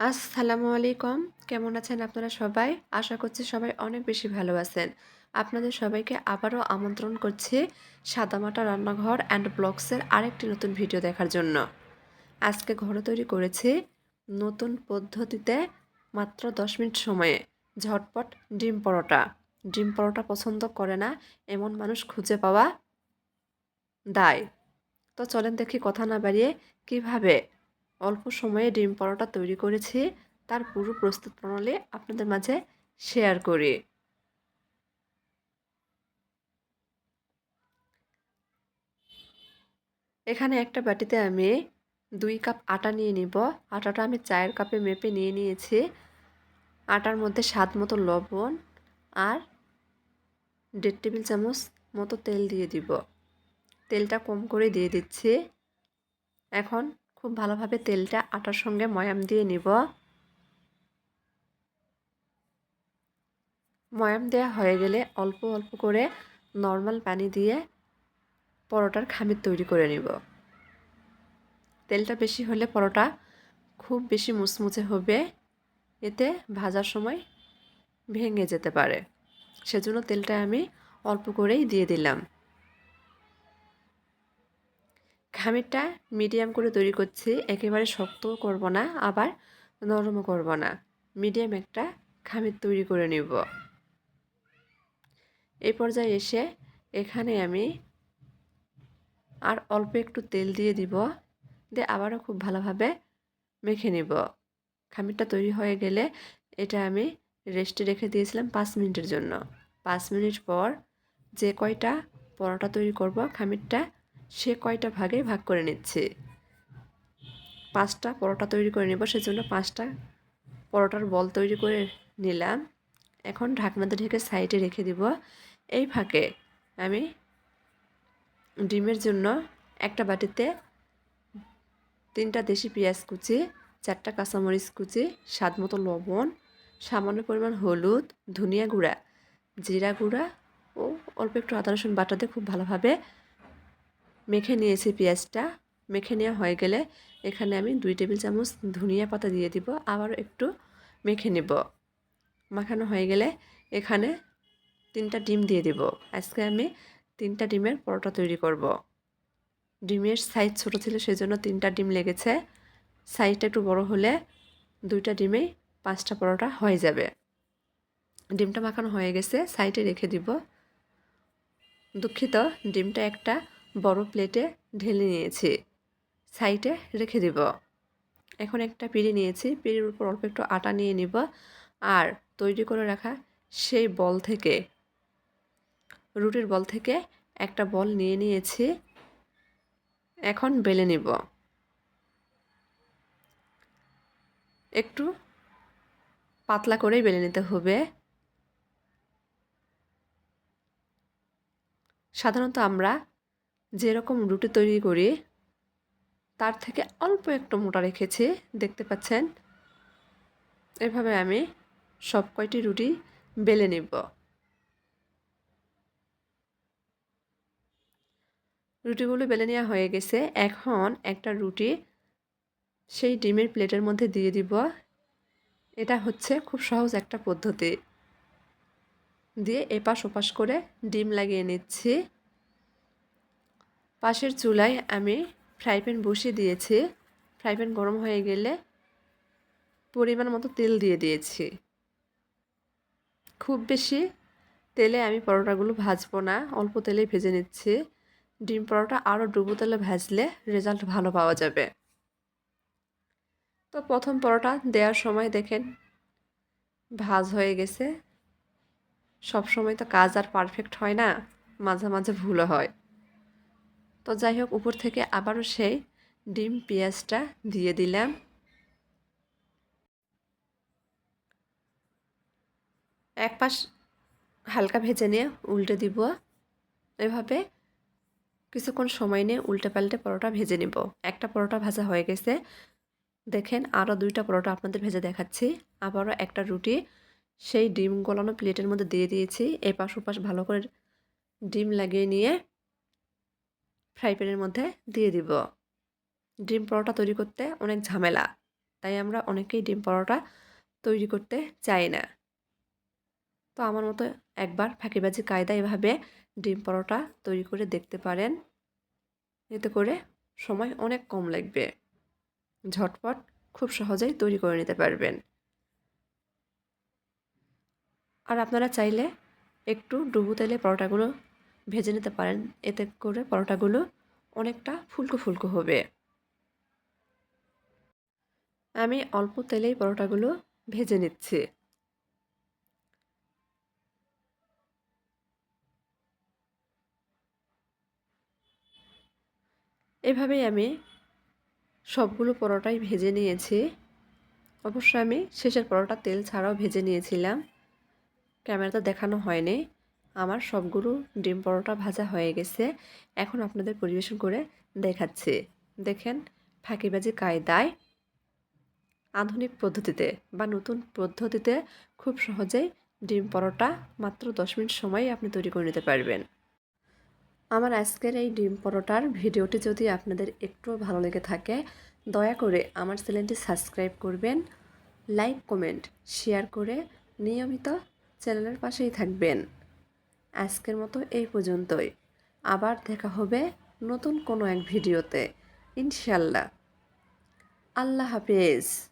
আসসালামু আলাইকুম। কেমন আছেন আপনারা সবাই? আশা করছি সবাই অনেক বেশি ভালো আছেন। আপনাদের সবাইকে আবারও আমন্ত্রণ করছি সাদামাটা রান্নাঘর অ্যান্ড ব্লগসের আরেকটি নতুন ভিডিও দেখার জন্য। আজকে ঘরে তৈরি করেছি নতুন পদ্ধতিতে মাত্র দশ মিনিট সময়ে। ঝটপট ডিম পরোটা। ডিম পরোটা পছন্দ করে না এমন মানুষ খুঁজে পাওয়া দায়। তো চলেন দেখি কথা না বাড়িয়ে কীভাবে অল্প সময়ে ডিম পরোটা তৈরি করেছি। তার পুরো প্রস্তুত প্রণালী আপনাদের মাঝে শেয়ার করি। এখানে একটা বাটিতে আমি দুই কাপ আটা নিয়ে নিব। আটাটা আমি চায়ের কাপে মেপে নিয়ে নিয়েছি। আটার মধ্যে স্বাদ মতো লবণ আর দেড় টেবিল চামচ মতো তেল দিয়ে দিব। তেলটা কম করে দিয়ে দিচ্ছি। এখন খুব ভালোভাবে তেলটা আটার সঙ্গে ময়াম দিয়ে নিব। ময়াম দেওয়া হয়ে গেলে অল্প অল্প করে নর্মাল পানি দিয়ে পরোটার খামির তৈরি করে নিব। তেলটা বেশি হলে পরোটা খুব বেশি মুচমুচে হবে। এতে ভাজার সময় ভেঙে যেতে পারে। সেজন্য তেলটা আমি অল্প করেই দিয়ে দিলাম। খামিরটা মিডিয়াম করে তৈরি করছি, একেবারে শক্তও করব না, আবার নরমও করব না। মিডিয়াম একটা খামির তৈরি করে নিব। এই পর্যায়ে এসে এখানে আমি আর অল্প একটু তেল দিয়ে দিব, দিয়ে আবারও খুব ভালোভাবে মেখে নিব। খামিরটা তৈরি হয়ে গেলে এটা আমি রেস্টে রেখে দিয়েছিলাম পাঁচ মিনিটের জন্য। পাঁচ মিনিট পর যে কয়টা পরোটা তৈরি করব খামিরটা সে কয়টা ভাগে ভাগ করে নিচ্ছে? পাঁচটা পরোটা তৈরি করে নেব, সেজন্য পাঁচটা পরোটার বল তৈরি করে নিলাম। এখন ঢাকনাতে ঢেকে সাইডে রেখে দিব। এই ফাঁকে আমি ডিমের জন্য একটা বাটিতে তিনটা দেশি পেঁয়াজ কুচি, চারটা কাঁচামরিচ কুচি, স্বাদ মতো লবণ, সামান্য পরিমাণ হলুদ, ধনিয়া গুঁড়া, জিরা গুঁড়া ও অল্প একটু আদা রসুন বাটাতে খুব ভালোভাবে মেখে নিয়েছি পেঁয়াজটা। মেখে নেওয়া হয়ে গেলে এখানে আমি দুই টেবিল চামচ ধনিয়া পাতা দিয়ে দিব। আবার একটু মেখে নেব। মাখানো হয়ে গেলে এখানে তিনটা ডিম দিয়ে দিব। আজকে আমি তিনটা ডিমের পরোটা তৈরি করব। ডিমের সাইজ ছোট ছিল সেই জন্য তিনটা ডিম লেগেছে। সাইজটা একটু বড় হলে দুইটা ডিমেই পাঁচটা পরোটা হয়ে যাবে। ডিমটা মাখানো হয়ে গেছে। সাইডে রেখে দিব। দুঃখিত, ডিমটা একটা বড় প্লেটে ঢেলে নিয়েছি। সাইডে রেখে দিব। এখন একটা পিড়ি নিয়েছি। পিড়ির উপর অল্প একটু আটা নিয়ে নিব আর তৈরি করে রাখা সেই বল থেকে, রুটির বল থেকে একটা বল নিয়ে নিয়েছি। এখন বেলে নিব। একটু পাতলা করেই বেলে নিতে হবে। সাধারণত আমরা যেরকম রুটি তৈরি করি, তার থেকে অল্প একটু মোটা রেখেছি, দেখতে পাচ্ছেন? এভাবে আমি সব কয়টি রুটি বেলে নিব। রুটিগুলো বেলে নেওয়া হয়ে গেছে। এখন একটা রুটি সেই ডিমের প্লেটের মধ্যে দিয়ে দিব। এটা হচ্ছে খুব সহজ একটা পদ্ধতি। দিয়ে এপাশ ওপাশ করে ডিম লাগিয়ে নিচ্ছি। পাশের চুলায় আমি ফ্রাই প্যান বসিয়ে দিয়েছি। ফ্রাই প্যান গরম হয়ে গেলে পরিমাণ মতো তেল দিয়ে দিয়েছি। খুব বেশি তেলে আমি পরোটাগুলো ভাজবো না, অল্প তেলেই ভেজে নিচ্ছি। ডিম পরোটা আরও ডুবো তেলে ভাজলে রেজাল্ট ভালো পাওয়া যাবে। তো প্রথম পরোটা দেওয়ার সময় দেখেন ভাজ হয়ে গেছে। সব সময় তো কাজ আর পারফেক্ট হয় না, মাঝে মাঝে ভুলও হয়। তো যাই হোক, উপর থেকে আবারও সেই ডিম পেঁয়াজটা দিয়ে দিলাম। এক পাশ হালকা ভেজে নিয়ে উল্টে দিব। এভাবে কিছুক্ষণ সময় নিয়ে উল্টে পাল্টে পরোটা ভেজে নিব। একটা পরোটা ভাজা হয়ে গেছে। দেখেন আরও দুইটা পরোটা আপনাদের ভেজে দেখাচ্ছি। আবারও একটা রুটি, সেই ডিম গলানো প্লেটের মধ্যে দিয়ে দিয়েছি। এপাশ ওপাশ ভালো করে ডিম লাগিয়ে নিয়ে ফ্রাই প্যানের মধ্যে দিয়ে দিব। ডিম পরোটা তৈরি করতে অনেক ঝামেলা, তাই আমরা অনেকেই ডিম পরোটা তৈরি করতে চাই না। তো আমার মতো একবার ফাঁকিবাজি কায়দা এভাবে ডিম পরোটা তৈরি করে দেখতে পারেন, এতে করে সময় অনেক কম লাগবে। ঝটপট খুব সহজেই তৈরি করে নিতে পারবেন। আর আপনারা চাইলে একটু ডুবু তেলে পরোটাগুলো ভেজে নিতে পারেন। এতে করে পরোটাগুলো অনেকটা ফুলকো ফুলকো হবে। আমি অল্প তেলেই পরোটাগুলো ভেজে নিচ্ছি। এভাবেই আমি সবগুলো পরোটাই ভেজে নিয়েছি। অবশ্য আমি শেষের পরোটা তেল ছাড়াও ভেজে নিয়েছিলাম। ক্যামেরাতে দেখানো হয়নি। আমার সবগুলো ডিম পরোটা ভাজা হয়ে গেছে। এখন আপনাদের পরিবেশন করে দেখাচ্ছি। দেখেন, ফাঁকিবাজি কায়দায় আধুনিক পদ্ধতিতে বা নতুন পদ্ধতিতে খুব সহজেই ডিম পরোটা মাত্র দশ মিনিট সময় আপনি তৈরি করে নিতে পারবেন। আমার আজকের এই ডিম পরোটার ভিডিওটি যদি আপনাদের একটু ভালো লেগে থাকে, দয়া করে আমার চ্যানেলটি সাবস্ক্রাইব করবেন, লাইক, কমেন্ট, শেয়ার করে নিয়মিত চ্যানেলের পাশেই থাকবেন। আজকের মতো এই পর্যন্তই। আবার দেখা হবে নতুন কোনো এক ভিডিওতে। ইনশাল্লাহ আল্লাহ হাফেজ।